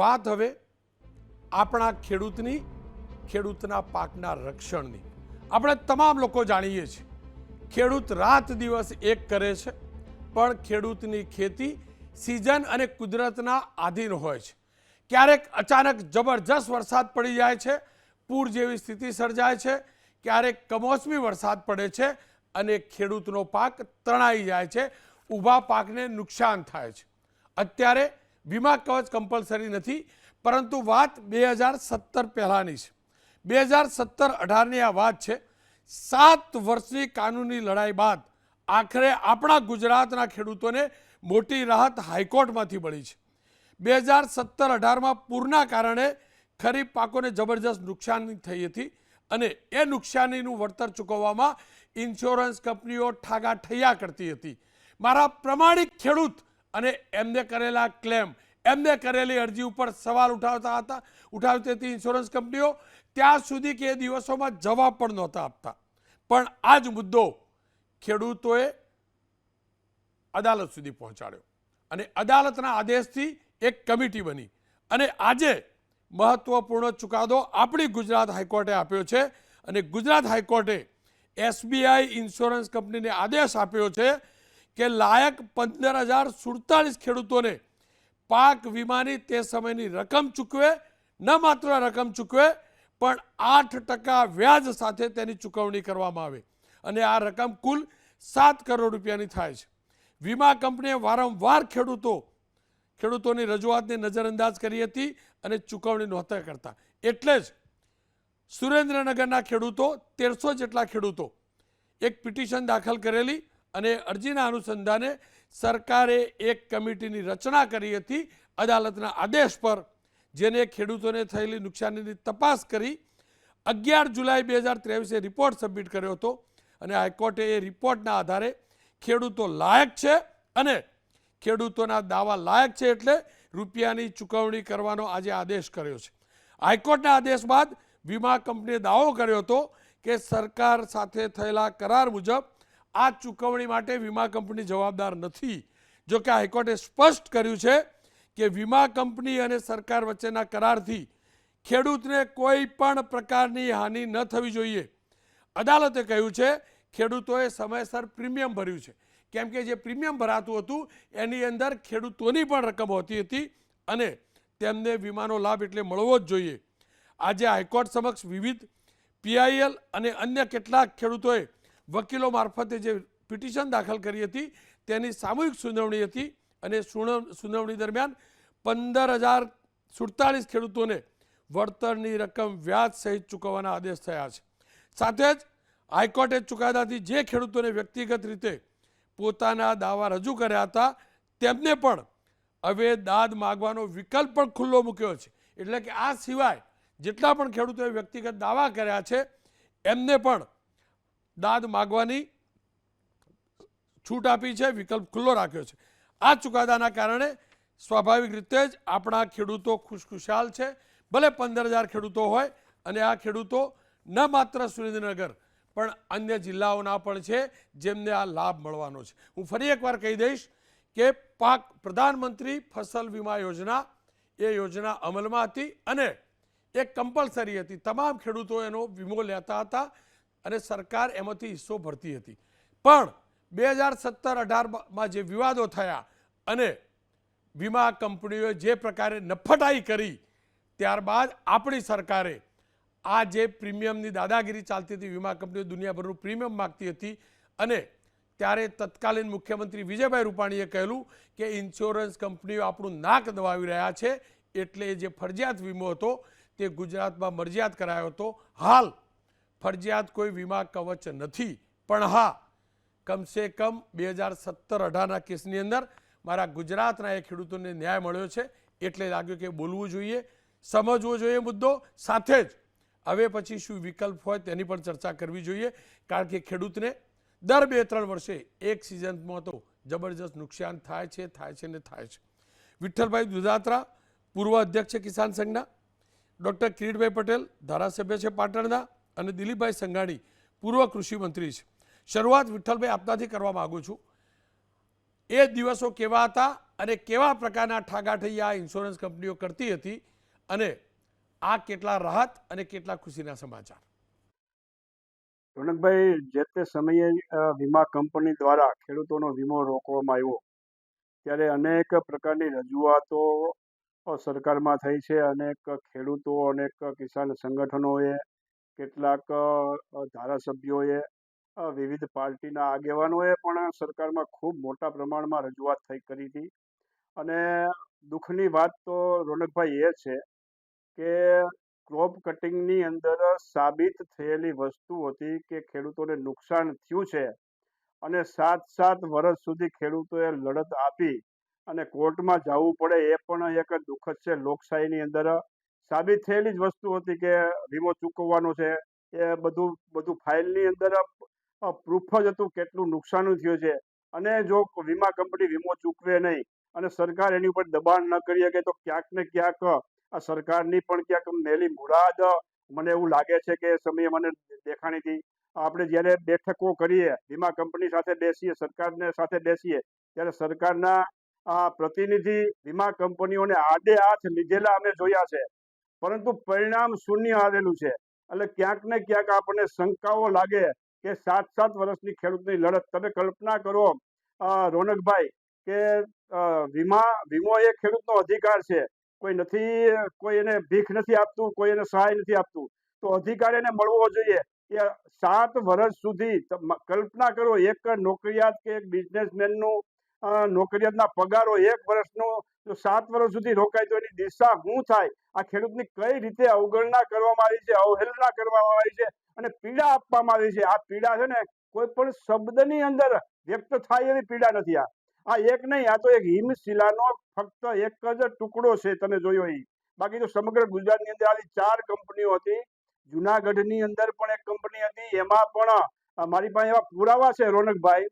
વાત હવે આપણા ખેડૂતની, ખેડૂતના પાકના રક્ષણની. આપણે તમામ લોકો જાણીએ છીએ, ખેડૂત રાત દિવસ એક કરે છે, પણ ખેડૂતની ખેતી સિઝન અને કુદરતના આધીન હોય છે. ક્યારેક અચાનક જબરજસ્ત વરસાદ પડી જાય છે, પૂર જેવી સ્થિતિ સર્જાય છે, ક્યારેક કમોસમી વરસાદ પડે છે અને ખેડૂતનો પાક તણાઈ જાય છે, ઊભા પાકને નુકસાન થાય છે. અત્યારે વીમા કવચ કમ્પલસરી નથી, પરંતુ વાત બે હજાર સત્તર પહેલાંની છે. બે હજાર સત્તર અઢારની આ વાત છે. સાત વર્ષની કાનૂની લડાઈ બાદ આખરે આપણા ગુજરાતના ખેડૂતોને મોટી રાહત હાઈકોર્ટમાંથી મળી છે. બે હજાર સત્તર અઢારમાં પૂરના કારણે ખરીફ પાકોને જબરજસ્ત નુકસાની થઈ હતી અને એ નુકસાનીનું વળતર ચૂકવવામાં ઇન્સ્યોરન્સ કંપનીઓ ઠાગાઠૈયા કરતી હતી. મારા પ્રમાણિક ખેડૂત અને એમને કરેલા ક્લેમ એમને કરેલી અરજી ઉપર સવાલ ઉઠાવતા હતા. ઉઠાવતી હતી ઇન્સ્યોરન્સ કંપનીઓ ત્યાં સુધી કે એ દિવસોમાં જવાબ પણ નહોતા આપતા. પણ આ જ મુદ્દો ખેડૂતોએ અદાલત સુધી પહોંચાડ્યો. અને અદાલતના આદેશથી એક કમિટી બની. અને આજે મહત્વપૂર્ણ ચુકાદો આપણી ગુજરાત હાઈકોર્ટે આપ્યો છે. અને ગુજરાત હાઈકોર્ટે એસબીઆઈ ઇન્સ્યોરન્સ કંપનીને આદેશ આપ્યો છે કે લાયક પંદર હજાર સુડતાલીસ ખેડૂતોને પાક વીમાની તે સમયની રકમ ચૂકવે, ન માત્ર રકમ ચૂકવે, પણ આઠ ટકા વ્યાજ સાથે તેની ચૂકવણી કરવામાં આવે. અને આ રકમ કુલ સાત કરોડ રૂપિયાની થાય છે. વીમા કંપનીએ વારંવાર ખેડૂતો, ખેડૂતોની રજૂઆતને નજરઅંદાજ કરી હતી અને ચૂકવણી નહોતા કરતા. એટલે જ સુરેન્દ્રનગરના ખેડૂતો, તેરસો જેટલા ખેડૂતો, એક પિટિશન દાખલ કરેલી અને અરજીના અનુસંધાને સરકારે એક કમિટીની રચના કરી હતી અદાલતના આદેશ પર, જેને ખેડૂતોને થયેલી નુકસાનીની તપાસ કરી અગિયાર જુલાઈ બે હજાર ત્રેવીસે રિપોર્ટ સબમિટ કર્યો હતો અને હાઈકોર્ટે એ રિપોર્ટના આધારે ખેડૂતો લાયક છે અને ખેડૂતોના દાવા લાયક છે એટલે રૂપિયાની ચૂકવણી કરવાનો આજે આદેશ કર્યો છે. હાઈકોર્ટના આદેશ બાદ વીમા કંપનીએ દાવો કર્યો હતો કે સરકાર સાથે થયેલા કરાર મુજબ આ ચૂકવણી માટે વીમા કંપની જવાબદાર નથી. જો કે હાઈકોર્ટે સ્પષ્ટ કર્યું છે કે વીમા કંપની અને સરકાર વચ્ચેના કરારથી ખેડૂતને કોઈ પણ પ્રકારની હાનિ ન થવી જોઈએ. અદાલતે કહ્યું છે, ખેડૂતોએ સમયસર પ્રીમિયમ ભર્યું છે. કેમ કે જે પ્રીમિયમ ભરાતું હતું, એની અંદર ખેડૂતોની પણ રકમ હોતી હતી અને તેમને વીમાનો લાભ એટલે મળવો જ જોઈએ. આજે હાઈકોર્ટ સમક્ષ વિવિધ પીઆઈએલ અને અન્ય કેટલાક ખેડૂતોએ વકીલો મારફતે જે પિટિશન દાખલ કરી હતી, તેની સામૂહિક સુનાવણી હતી અને સુનાવ- સુનાવણી દરમિયાન પંદર હજાર સુડતાલીસ ખેડૂતોને વળતરની રકમ વ્યાજ સહિત ચૂકવવાના આદેશ થયા છે. સાથે જ હાઈકોર્ટે ચુકાદાથી જે ખેડૂતોને વ્યક્તિગત રીતે પોતાના દાવા રજૂ કર્યા હતા, તેમને પણ હવે દાદ માગવાનો વિકલ્પ પણ ખુલ્લો મૂક્યો છે. એટલે કે આ સિવાય જેટલા પણ ખેડૂતોએ વ્યક્તિગત દાવા કર્યા છે, એમને પણ દાદ માગવાની છૂટ આપી છે, વિકલ્પ ખુલ્લો રાખ્યો છે. આ ચુકાદાના કારણે સ્વાભાવિક રીતે જ આપણા ખેડૂતો ખુશખુશાલ છે. ભલે પંદર હજાર ખેડૂતો હોય અને આ ખેડૂતો ન માત્ર સુરેન્દ્રનગર, પણ અન્ય જિલ્લાઓના પણ છે, જેમને આ લાભ મળવાનો છે. હું ફરી એકવાર કહી દઈશ કે પાક પ્રધાનમંત્રી ફસલ વીમા યોજના, એ યોજના અમલમાં હતી અને એ કમ્પલસરી હતી. તમામ ખેડૂતો એનો વીમો લેતા હતા. અને સરકાર એમાંથી હિસ્સો ભરતી હતી. પણ બે હજાર સત્તર અઢારમાં જે વિવાદો થયા અને વીમા કંપનીઓએ જે પ્રકારે નફટાઈ કરી, ત્યારબાદ આપણી સરકારે આ જે પ્રીમિયમની દાદાગીરી ચાલતી હતી, વીમા કંપનીઓ દુનિયાભરનું પ્રીમિયમ માગતી હતી અને ત્યારે તત્કાલીન મુખ્યમંત્રી વિજયભાઈ રૂપાણીએ કહેલું કે ઇન્સ્યોરન્સ કંપનીઓ આપણું નાક દબાવી રહ્યા છે, એટલે જે ફરજિયાત વીમો હતો તે ગુજરાતમાં મરજિયાત કરાયો હતો. હાલ ફરજિયાત કોઈ વીમા કવચ નથી. પણ હા, કમસે કમ બે હજાર સત્તર અઢારના કેસની અંદર મારા ગુજરાતના એ ખેડૂતોને ન્યાય મળ્યો છે. એટલે લાગ્યું કે બોલવું જોઈએ, સમજવો જોઈએ મુદ્દો. સાથે જ હવે પછી શું વિકલ્પ હોય તેની પણ ચર્ચા કરવી જોઈએ. કારણ કે ખેડૂતને દર બે ત્રણ વર્ષે એક સિઝનમાં તો જબરજસ્ત નુકસાન થાય છે થાય છે ને થાય છે. વિઠ્ઠલભાઈ દુધાત્રા, પૂર્વ અધ્યક્ષ છે કિસાન સંઘના. ડૉક્ટર કિરીટભાઈ પટેલ, ધારાસભ્ય છે પાટણના. અને દિલીપભાઈ સંઘાણી પૂર્વ કૃષિ મંત્રી છે. શરૂઆત વિઠ્ઠલભાઈ આપનાથી કરવા માગું છું. એ દિવસો કેવા હતા અને કેવા પ્રકારના ઠાગાઠૈયા ઇન્સ્યોરન્સ કંપનીઓ કરતી હતી અને આ કેટલા રાહત અને કેટલા ખુશીના સમાચાર? રોનકભાઈ, જે તે સમયે વીમા કંપની દ્વારા ખેડૂતોનો વીમો રોકવામાં આવ્યો, ત્યારે અનેક પ્રકારની રજૂઆતો સરકારમાં થઈ છે. અનેક ખેડૂતો, અનેક કિસાન સંગઠનોએ કેટલાક ધારાસભ્યોએ વિવિધ પાર્ટીના આગેવાનોએ પણ સરકારમાં ખૂબ મોટા પ્રમાણમાં રજૂઆત થઈ કરી હતી. અને દુઃખની વાત તો રોનકભાઈ એ છે કે ક્રોપ કટિંગની અંદર સાબિત થયેલી વસ્તુ હતી કે ખેડૂતોને નુકસાન થયું છે અને સાત સાત વર્ષ સુધી ખેડૂતોએ લડત આપી અને કોર્ટમાં જવું પડે એ પણ એક દુઃખદ છે લોકશાહીની અંદર. સાબિત થયેલી જ વસ્તુ હતી કે વીમો ચૂકવવાનો છે. એ બધું બધું ફાઇલની અંદર પ્રૂફ જ હતું કેટલું નુકસાન થયું છે. અને જો વીમા કંપની વીમો ચૂકવે નહીં અને સરકાર એની ઉપર દબાણ ન કરી શકે તો ક્યાંક ને ક્યાંક આ સરકારની પણ ક્યાંક મેલી મુરાદ. મને એવું લાગે છે કે સમયે મને દેખાણી હતી. આપણે જ્યારે બેઠકો કરીએ, વીમા કંપની સાથે બેસીએ, સરકારને સાથે બેસીએ, ત્યારે સરકારના પ્રતિનિધિ વીમા કંપનીઓને આડે હાથ લીધેલા અમે જોયા છે. પરંતુ પરિણામ શૂન્ય આવેલું છે. એટલે ક્યાંક ને ક્યાંક આપણને શંકાઓ લાગે કે સાત સાત વર્ષની ખેડૂતની લડત. તમે કલ્પના કરો રોનકભાઈ, કે વીમા, વીમો એ ખેડૂતનો અધિકાર છે. કોઈ નથી, કોઈ એને ભીખ નથી આપતું, કોઈ એને સહાય નથી આપતું. તો અધિકાર એને મળવો જોઈએ. એ સાત વર્ષ સુધી કલ્પના કરો, એક નોકરિયાત કે એક બિઝનેસમેનનું નોકરિયાતના પગારો એક વર્ષનો સાત વર્ષ સુધી રોકાય તો એની દિશા શું થાય? આ ખેડૂતની કઈ રીતે અવગણના કરવામાં આવી છે, અવહેલના કરવામાં આવી છે અને પીડા આપવામાં આવી છે? આ પીડા છે ને કોઈ પણ શબ્દની અંદર વ્યક્ત થાય એવી પીડા નથી આ. આ એક નહીં, આ તો એક હિમશિલાનો ફક્ત એક જ ટુકડો છે તમે જોયો એ બાકી તો સમગ્ર ગુજરાતની અંદર આવી ચાર કંપનીઓ હતી. જુનાગઢની અંદર પણ એક કંપની હતી. એમાં પણ મારી પાસે એવા પુરાવા છે રોનકભાઈ.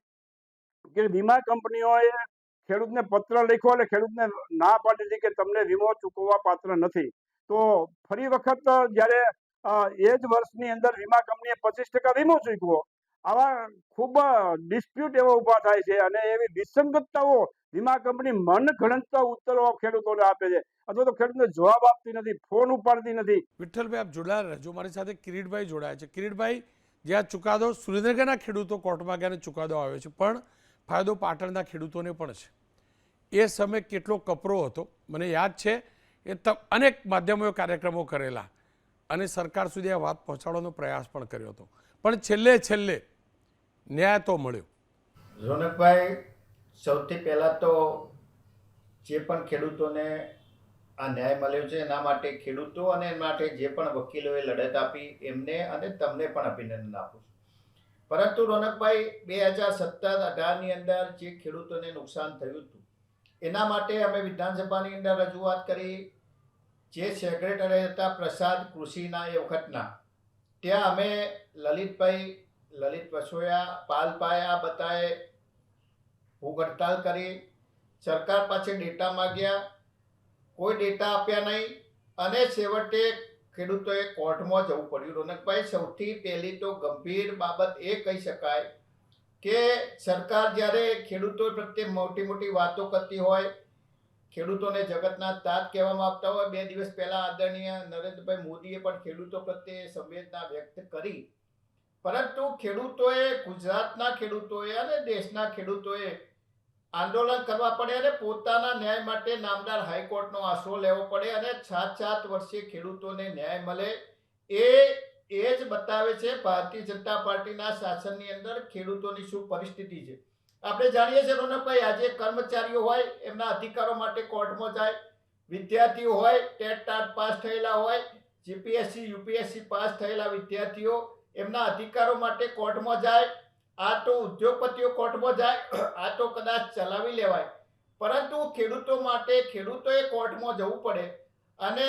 કે વીમા કંપનીઓએ ખેડૂતને પત્ર લખ્યો એટલે ખેડૂતને ના પાડી દીધી કે તમને વીમો ચૂકવવા પાત્ર નથી. તો ફરી વખત જ્યારે એ જ વર્ષની અંદર વીમા કંપનીએ પચીસ ટકા વીમો ચૂકવો, આવા ખૂબ ડિસ્પ્યુટ એવા ઊભા થાય છે અને એવી વિસંગતતાઓ વીમા કંપની મન ગણતતા ઉત્તરો ખેડૂતોને આપે છે. અથવા તો ખેડૂતને જવાબ આપતી નથી, ફોન ઉપાડતી નથી. વિઠ્ઠલભાઈ, આપ જોડાયેલા રહેજો. મારી સાથે કિરીટભાઈ જોડાયા છે. કિરીટભાઈ, જે આ ચુકાદો સુરેન્દ્રનગરના ખેડૂતો કોર્ટમાં ગયા ચુકાદો આવ્યો છે. પણ ફાયદો પાટણના ખેડૂતોને પણ છે. એ સમય કેટલો કપરો હતો. મને યાદ છે, એ ત અનેક માધ્યમોએ કાર્યક્રમો કરેલા અને સરકાર સુધી આ વાત પહોંચાડવાનો પ્રયાસ પણ કર્યો હતો. પણ છેલ્લે છેલ્લે ન્યાય તો મળ્યો. રોનકભાઈ, સૌથી પહેલાં તો જે પણ ખેડૂતોને આ ન્યાય મળ્યો છે, એના માટે ખેડૂતો અને એ માટે જે પણ વકીલોએ લડત આપી, એમને અને તમને પણ અભિનંદન આપું છું. પરંતુ રોનકભાઈ બે હજાર સત્તર અઢારની અંદર જે ખેડૂતોને નુકસાન થયું હતું, એના માટે અમે વિધાનસભાની અંદર રજૂઆત કરી. જે સેક્રેટરી હતા પ્રસાદ કૃષિના એ વખતના, ત્યાં અમે લલિતભાઈ, લલિત વસોયા પાલભાઈ આ બધાએ ભૂખ હડતાલ કરી. સરકાર પાસે ડેટા માગ્યા, કોઈ ડેટા આપ્યા નહીં અને છેવટે ખેડૂતોએ કોર્ટમાં જવું પડ્યું. રોનકભાઈ, સૌથી પહેલી તો ગંભીર બાબત એ કહી શકાય કે સરકાર જ્યારે ખેડૂતો પ્રત્યે મોટી મોટી વાતો કરતી હોય, ખેડૂતોને જગતના તાત કહેવામાં આવતા હોય, બે દિવસ પહેલા આદરણીય નરેન્દ્રભાઈ મોદીએ પણ ખેડૂતો પ્રત્યે સંવેદના વ્યક્ત કરી. પરંતુ ખેડૂતોએ, ગુજરાતના ખેડૂતોએ અને દેશના ખેડૂતોએ આંદોલન કરવા પડે અને પોતાના ન્યાય માટે નામદાર હાઈકોર્ટનો આશરો લેવો પડે અને સાત સાત વર્ષે ખેડૂતોને ન્યાય મળે. એ એ જ બતાવે છે ભારતીય જનતા પાર્ટીના શાસનની અંદર ખેડૂતોની શું પરિસ્થિતિ છે. આપણે જાણીએ છીએ રોનકભાઈ, આજે કર્મચારીઓ હોય, એમના અધિકારો માટે કોર્ટમાં જાય, વિદ્યાર્થીઓ હોય, ટેટ ટાટ પાસ થયેલા હોય, જીપીએસસી, યુપીએસસી પાસ થયેલા વિદ્યાર્થીઓ એમના અધિકારો માટે કોર્ટમાં જાય આ તો ઉદ્યોગપતિઓ કોર્ટમાં જાય, આ તો કદાચ ચલાવી લેવાય. પરંતુ ખેડૂતો માટે ખેડૂતોએ કોર્ટમાં જવું પડે અને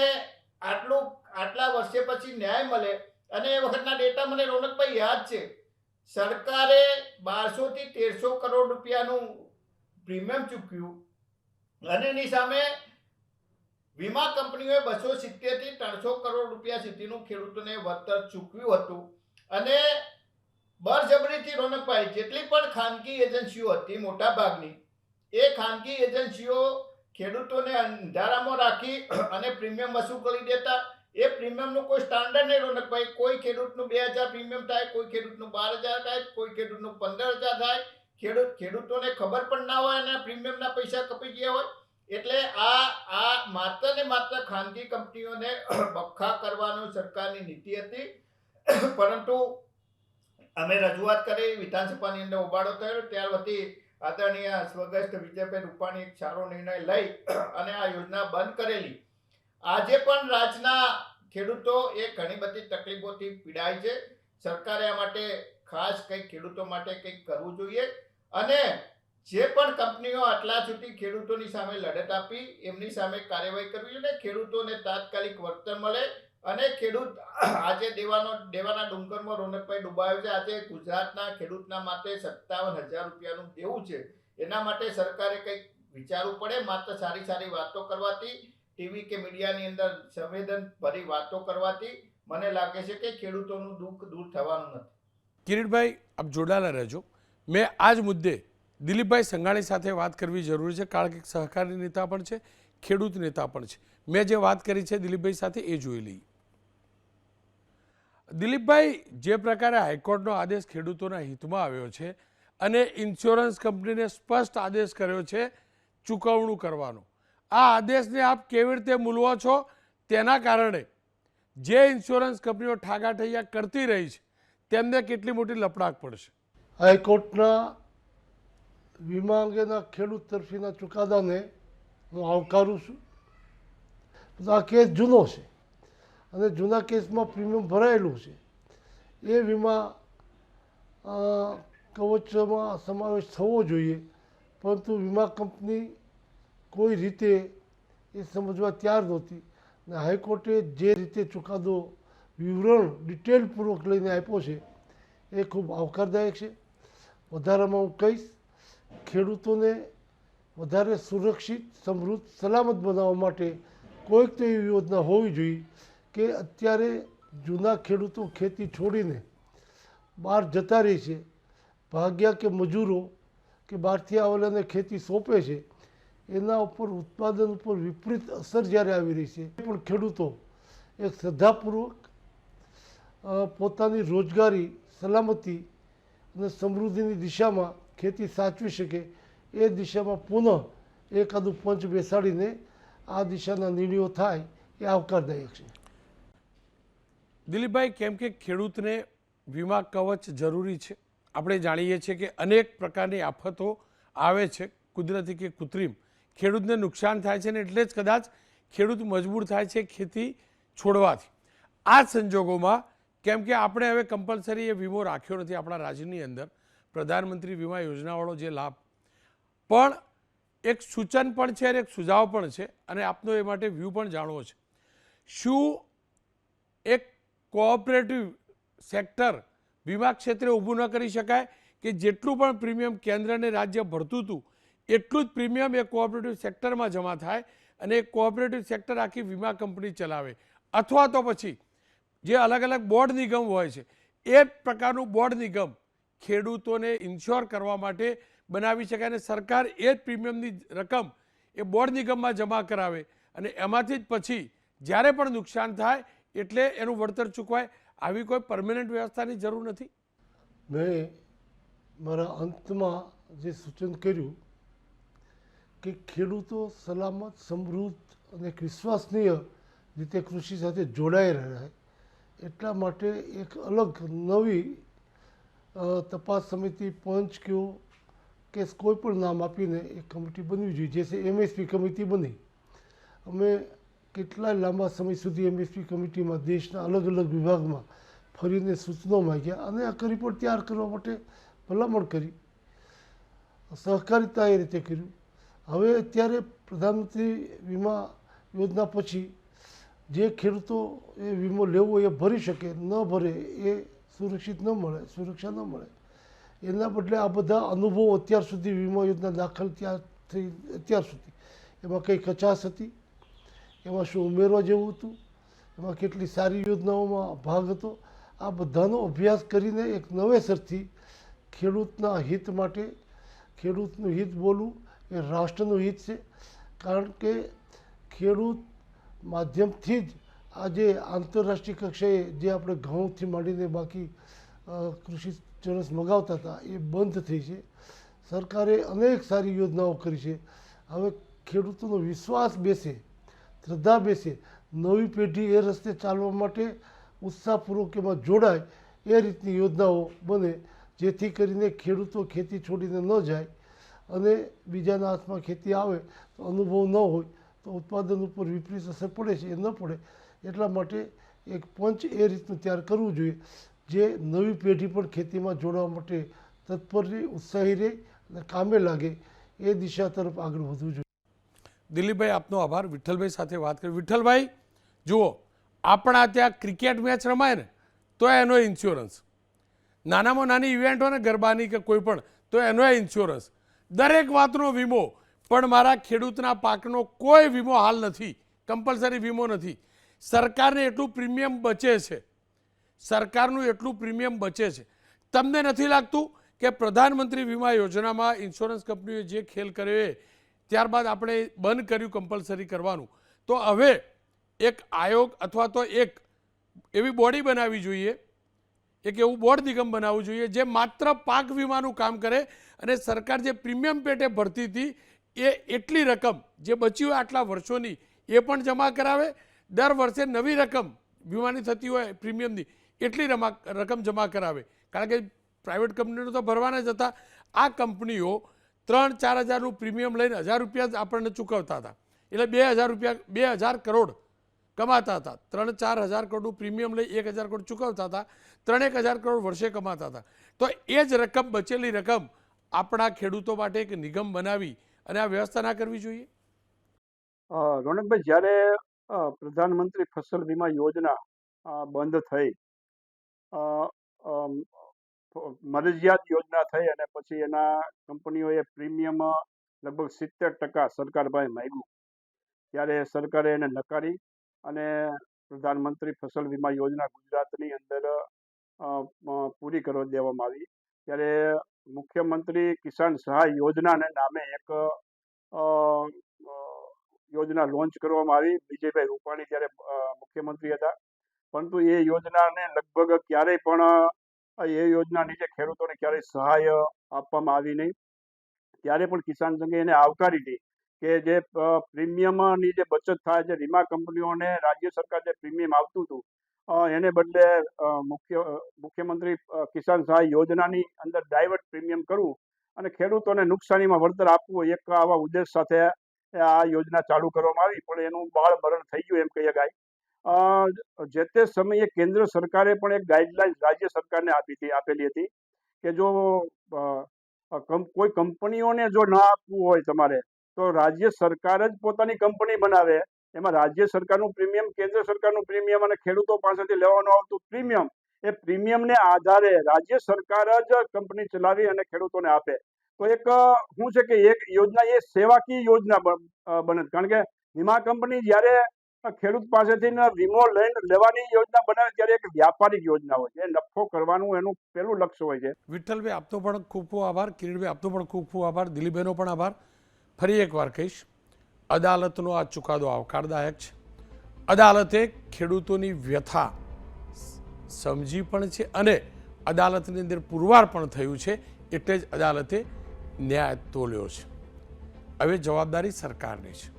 આટલું, આટલા વર્ષે પછી ન્યાય મળે. અને એ વખતના ડેટા મને રોનકભાઈ યાદ છે. સરકારે બારસોથી તેરસો કરોડ રૂપિયાનું પ્રીમિયમ ચૂક્યું. અને એની સામે વીમા કંપનીઓએ બસો સિત્તેરથી ત્રણસો કરોડ રૂપિયા સુધીનું ખેડૂતોને વળતર ચૂકવ્યું હતું. અને બળજબરીથી રોનકભાઈ જેટલી પણ ખાનગી એજન્સીઓ હતી મોટા ભાગની એ ખાનગી એજન્સીઓ ખેડૂતોને અંધારામાં રાખી અને પ્રીમિયમ વસૂલ કરી દેતા. એ પ્રીમિયમનું કોઈ સ્ટાન્ડર્ડ નહીં રોનકભાઈ કોઈ ખેડૂતનું બે હજાર પ્રીમિયમ થાય, કોઈ ખેડૂતનું બાર હજાર થાય, કોઈ ખેડૂતનું પંદર હજાર થાય. ખેડૂત, ખેડૂતોને ખબર પણ ના હોય અને પ્રીમિયમના પૈસા કપાઈ ગયા હોય. એટલે આ આ માત્ર ને માત્ર ખાનગી કંપનીઓને બખા કરવાનું સરકારની નીતિ હતી. પરંતુ અમે રજૂઆત કરી, વિધાનસભાની અંદર ઉબાડો થયો ત્યાર વતી આદરણીય સ્વર્ગસ્થ વિજયભાઈ રૂપાણી એક સારો નિર્ણય લઈ અને આ યોજના બંધ કરેલી. આજે પણ રાજ્યના ખેડૂતો એ ઘણી બધી તકલીફોથી પીડાય છે. સરકારે આ માટે ખાસ કંઈક ખેડૂતો માટે કંઈક કરવું જોઈએ અને જે પણ કંપનીઓ આટલા સુધી ખેડૂતોની સામે લડત આપી, એમની સામે કાર્યવાહી કરવી જોઈએ ખેડૂતોને તાત્કાલિક વળતર મળે. અને ખેડૂત, આજે દેવાનો, દેવાના ડુંગરમાં રોનકભાઈ ડુબાયો છે. આજે ગુજરાતના ખેડૂતના માટે સત્તાવન હજાર રૂપિયાનું દેવું છે. એના માટે સરકારે કંઈક વિચારવું પડે? માત્ર સારી સારી વાતો કરવાથી? ટીવી કે મીડિયાની અંદર સંવેદન ભરી વાતો કરવાથી? મને લાગે છે કે ખેડૂતોનું દુઃખ દૂર થવાનું નથી. કિરીટભાઈ, આપ જોડાયેલા રહેજો. મેં આ જ મુદ્દે દિલીપભાઈ સંઘાણી સાથે વાત કરવી જરૂરી છે. કારણ કે સહકારી નેતા પણ છે, ખેડૂત નેતા પણ છે. મેં જે વાત કરી છે દિલીપભાઈ સાથે એ જોઈ લઈએ. દિલીપભાઈ, જે પ્રકારે હાઈકોર્ટનો આદેશ ખેડૂતોના હિતમાં આવ્યો છે અને ઇન્સ્યોરન્સ કંપનીને સ્પષ્ટ આદેશ કર્યો છે ચૂકવણું કરવાનો. આ આદેશને આપ કેવી રીતે મૂલવો છો? તેના કારણે જે ઇન્સ્યોરન્સ કંપનીઓ ઠાગાઠૈયા કરતી રહી છે, તેમને કેટલી મોટી લપડાક પડશે? હાઈકોર્ટના વીમા અંગેના ખેડૂત તરફીના ચુકાદાને હું આવકારું છું. આ કેસ જૂનો છે. અને જૂના કેસમાં પ્રીમિયમ ભરાયેલું છે. એ વીમા કવચમાં સમાવેશ થવો જોઈએ, પરંતુ વીમા કંપની કોઈ રીતે એ સમજવા તૈયાર નહોતી અને હાઈકોર્ટે જે રીતે ચુકાદો વિવરણ ડિટેલપૂર્વક લઈને આપ્યો છે, એ ખૂબ આવકારદાયક છે. વધારામાં હું કહીશ, ખેડૂતોને વધારે સુરક્ષિત, સમૃદ્ધ, સલામત બનાવવા માટે કોઈક તો એવી યોજના હોવી જોઈએ કે અત્યારે જૂના ખેડૂતો ખેતી છોડીને બહાર જતા રહે છે, ભાગ્યા કે મજૂરો કે બહારથી આવેલાને ખેતી સોંપે છે, એના ઉપર ઉત્પાદન ઉપર વિપરીત અસર જ્યારે આવી રહી છે પણ ખેડૂતો એક શ્રદ્ધાપૂર્વક પોતાની રોજગારી, સલામતી અને સમૃદ્ધિની દિશામાં ખેતી સાચવી શકે એ દિશામાં પુનઃ એકાદું પંચ બેસાડીને આ દિશાના નિર્ણયો થાય એ આવકારદાયક છે. દિલીપભાઈ, કેમ કે ખેડૂતને વીમા કવચ જરૂરી છે. આપણે જાણીએ છીએ કે અનેક પ્રકારની આફતો આવે છે, કુદરતી કે કૃત્રિમ. ખેડૂતને નુકસાન થાય છે ને એટલે જ કદાચ ખેડૂત મજબૂર થાય છે ખેતી છોડવાથી. આ સંજોગોમાં, કેમ કે આપણે હવે કમ્પલસરી એ વીમો રાખ્યો નથી આપણા રાજ્યની અંદર, પ્રધાનમંત્રી વીમા યોજનાવાળો જે લાભ. પણ એક સૂચન પણ છે અને એક સુઝાવ પણ છે અને આપનો એ માટે વ્યૂ પણ જાણવો છે. શું એક કોઓપરેટિવ સેક્ટર વીમા ક્ષેત્રે ઊભું ન કરી શકાય કે જેટલું પણ પ્રીમિયમ કેન્દ્ર અને રાજ્ય ભરતું હતું, એટલું જ પ્રીમિયમ એ કોઓપરેટિવ સેક્ટરમાં જમા થાય અને એ કોઓપરેટિવ સેક્ટર આખી વીમા કંપની ચલાવે. અથવા તો પછી જે અલગ અલગ બોર્ડ નિગમ હોય છે, એ પ્રકારનું બોર્ડ નિગમ ખેડૂતોને ઇન્શ્યોર કરવા માટે બનાવી શકાય અને સરકાર એ જ પ્રીમિયમની રકમ એ બોર્ડ નિગમમાં જમા કરાવે અને એમાંથી જ પછી જ્યારે પણ નુકસાન થાય એટલે એનું વળતર ચૂકવાય. આવી કોઈ પરમેનન્ટ વ્યવસ્થાની જરૂર નથી. મેં મારા અંતમાં જે સૂચન કર્યું કે ખેડૂતો સલામત, સમૃદ્ધ અને વિશ્વસનીય રીતે કૃષિ સાથે જોડાઈ રહે એટલા માટે એક અલગ નવી તપાસ સમિતિ પંચ કયો કે કોઈ પણ નામ આપીને એક કમિટી બનવી જોઈએ. જે છે એમએસપી કમિટી બની. અમે કેટલા લાંબા સમય સુધી એમએસપી કમિટીમાં દેશના અલગ અલગ વિભાગમાં ફરીને સૂચનો માગ્યા અને આ રિપોર્ટ તૈયાર કરવા માટે ભલામણ કરી. સહકારિતા એ રીતે કર્યું. હવે અત્યારે પ્રધાનમંત્રી વીમા યોજના પછી જે ખેડૂતો એ વીમો લેવો એ ભરી શકે, ન ભરે એ સુરક્ષિત ન મળે, સુરક્ષા ન મળે. એના બદલે આ બધા અનુભવો અત્યાર સુધી વીમા યોજના દાખલ ત્યાં થઈ, અત્યાર સુધી. એમાં કંઈ કચાશ હતી? એમાં શું ઉમેરવા જેવું હતું? એમાં કેટલી સારી યોજનાઓમાં ભાગ હતો? આ બધાનો અભ્યાસ કરીને એક નવેસરથી ખેડૂતના હિત માટે, ખેડૂતનું હિત બોલવું એ રાષ્ટ્રનું હિત છે. કારણ કે ખેડૂત માધ્યમથી જ આજે આંતરરાષ્ટ્રીય કક્ષાએ જે આપણે ઘઉંથી માંડીને બાકી કૃષિ ચરસ મગાવતા હતા, એ બંધ થઈ છે. સરકારે અનેક સારી યોજનાઓ કરી છે. હવે ખેડૂતોનો વિશ્વાસ બેસે. શ્રદ્ધા બેસે નવી પેઢી એ રસ્તે ચાલવા માટે ઉત્સાહપૂર્વક એમાં જોડાય એ રીતની યોજનાઓ બને, જેથી કરીને ખેડૂતો ખેતી છોડીને ન જાય અને બીજાના હાથમાં ખેતી આવે તો અનુભવ ન હોય, તો ઉત્પાદન ઉપર વિપરીત અસર પડે છે એ ન પડે. એટલા માટે એક પંચ એ રીતનું તૈયાર કરવું જોઈએ, જે નવી પેઢી પણ ખેતીમાં જોડાવા માટે તત્પર રહે, ઉત્સાહી રહે અને કામે લાગે એ દિશા તરફ આગળ વધવું જોઈએ. દિલીપભાઈ, આપનો આભાર. વિઠ્ઠલભાઈ સાથે વાત કરી. વિઠ્ઠલભાઈ, જુઓ, આપણા ત્યાં ક્રિકેટ મેચ રમાય ને, તો એનો ઇન્સ્યોરન્સ નાનામાં નાની ઇવેન્ટ હોય ને, ગરબાની કે કોઈ પણ, તો એનો ઇન્સ્યોરન્સ દરેક વાતનો વીમો, પણ મારા ખેડૂતના પાકનો કોઈ વીમો હાલ નથી. કમ્પલસરી વીમો નથી. સરકારને એટલું પ્રીમિયમ બચે છે. સરકારનું એટલું પ્રીમિયમ બચે છે. તમને નથી લાગતું કે પ્રધાનમંત્રી વીમા યોજનામાં ઇન્સ્યોરન્સ કંપનીઓએ જે ખેલ કર્યો એ ત્યારબાદ આપણે બંધ કર્યું કમ્પલસરી કરવાનું. તો હવે એક આયોગ અથવા તો એક એવી બોડી બનાવવી જોઈએ, એક એવું બોર્ડ નિગમ બનાવવું જોઈએ જે માત્ર પાક વીમાનું કામ કરે અને સરકાર જે પ્રીમિયમ પેટે ભરતી હતી એ એટલી રકમ જે બચી હોય આટલા વર્ષોની એ પણ જમા કરાવે. દર વર્ષે નવી રકમ વીમાની થતી હોય પ્રીમિયમની, એટલી રમા, રકમ જમા કરાવે. કારણ કે પ્રાઇવેટ કંપનીઓ તો ભરવાના જ હતા. આ કંપનીઓ ત્રણ, ચાર હજારનું પ્રીમિયમ લઈને હજાર રૂપિયા જ આપણને ચૂકવતા હતા. એટલે બે હજાર રૂપિયા, બે હજાર કરોડ કમાતા હતા. ત્રણ, ચાર હજાર કરોડનું પ્રીમિયમ લઈ એક હજાર કરોડ ચૂકવતા હતા. ત્રણેક હજાર કરોડ વર્ષે કમાતા હતા. તો એ જ રકમ, બચેલી રકમ આપણા ખેડૂતો માટે એક નિગમ બનાવી અને આ વ્યવસ્થા ના કરવી જોઈએ? રોનકભાઈ, જ્યારે પ્રધાનમંત્રી ફસલ વીમા યોજના બંધ થઈ મરજિયાત યોજના થઈ અને પછી એના કંપનીઓએ પ્રીમિયમ લગભગ સિત્તેર ટકા સરકાર પાસે માંગ્યું. ત્યારે સરકારે એને નકારી અને પ્રધાનમંત્રી ફસલ વીમા યોજના ગુજરાતની અંદર પૂરી કરવા દેવામાં આવી. ત્યારે મુખ્યમંત્રી કિસાન સહાય યોજનાને નામે એક યોજના લોન્ચ કરવામાં આવી. વિજયભાઈ રૂપાણી જ્યારે મુખ્યમંત્રી હતા. પરંતુ એ યોજનાને લગભગ ક્યારેય પણ એ યોજના નીચે ખેડૂતોને ક્યારેય સહાય આપવામાં આવી નહીં. ત્યારે પણ કિસાન સંઘે એને આવકારી હતી કે જે પ્રીમિયમની જે બચત થાય છે, વીમા કંપનીઓને રાજ્ય સરકાર જે પ્રીમિયમ આવતું હતું એને બદલે મુખ્ય મુખ્યમંત્રી કિસાન સહાય યોજનાની અંદર ડાયવર્ટ પ્રીમિયમ કરવું અને ખેડૂતોને નુકસાનીમાં વળતર આપવું એક આવા ઉદ્દેશ સાથે આ યોજના ચાલુ કરવામાં આવી. પણ એનું બાળ બરણ થઈ ગયું એમ કહી શકાય જે તે સમયે કેન્દ્ર સરકારે પણ એક ગાઈડલાઇન રાજ્ય સરકારને આપી હતી, આપેલી હતી કે જો કોઈ કંપનીઓને જો ના આપવું હોય તમારે, તો રાજ્ય સરકાર જ પોતાની કંપની બનાવે. એમાં રાજ્ય સરકારનું પ્રીમિયમ, કેન્દ્ર સરકારનું પ્રીમિયમ અને ખેડૂતો પાસેથી લેવાનું આવતું પ્રીમિયમ, એ પ્રીમિયમને આધારે રાજ્ય સરકાર જ કંપની ચલાવી અને ખેડૂતોને આપે. તો એક શું છે કે એક યોજના, એ સેવાકીય યોજના બને કારણ કે વીમા કંપની જ્યારે ખેડૂત પાસેથી વીમો લઈને લેવાની યોજના બનાવે ત્યારે એક વ્યાપારિક યોજના હોય છે. નફો કરવાનું એનું પહેલું લક્ષ્ય હોય છે. વિઠ્ઠલભાઈ, આપનો પણ ખૂબ ખૂબ આભાર. કિરીટભાઈ, આપનો પણ ખૂબ ખૂબ આભાર. દિલીપભાઈનો પણ આભાર. ફરી એકવાર કહીશ, અદાલતનો આ ચુકાદો આવકારદાયક છે. અદાલતે ખેડૂતોની વ્યથા સમજી પણ છે અને અદાલતની અંદર પુરવાર પણ થયું છે. એટલે જ અદાલતે ન્યાય તોલ્યો છે. હવે જવાબદારી સરકારની છે.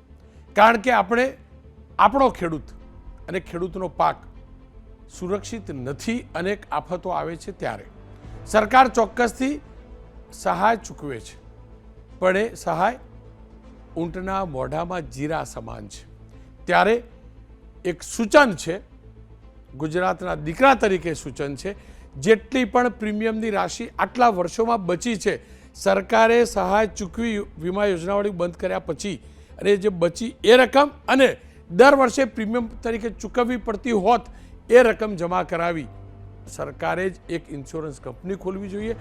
કારણ કે આપણે આપણો ખેડૂત અને ખેડૂતનો પાક સુરક્ષિત નથી, અનેક આફતો આવે છે ત્યારે. સરકાર ચોક્કસથી સહાય ચૂકવે છે, પણ એ સહાય ઊંટના મોઢામાં જીરા સમાન છે. ત્યારે એક સૂચન છે, ગુજરાતના દીકરા તરીકે સૂચન છે, જેટલી પણ પ્રીમિયમની રાશિ આટલા વર્ષોમાં બચી છે, સરકારે સહાય ચૂકવી, વીમા યોજનાવાળી બંધ કર્યા પછી, અને જે બચી એ રકમ અને દર વર્ષે પ્રીમિયમ તરીકે ચૂકવવી પડતી હોત એ રકમ જમા કરાવી. સરકારે જ એક ઇન્સ્યોરન્સ કંપની ખોલવી જોઈએ.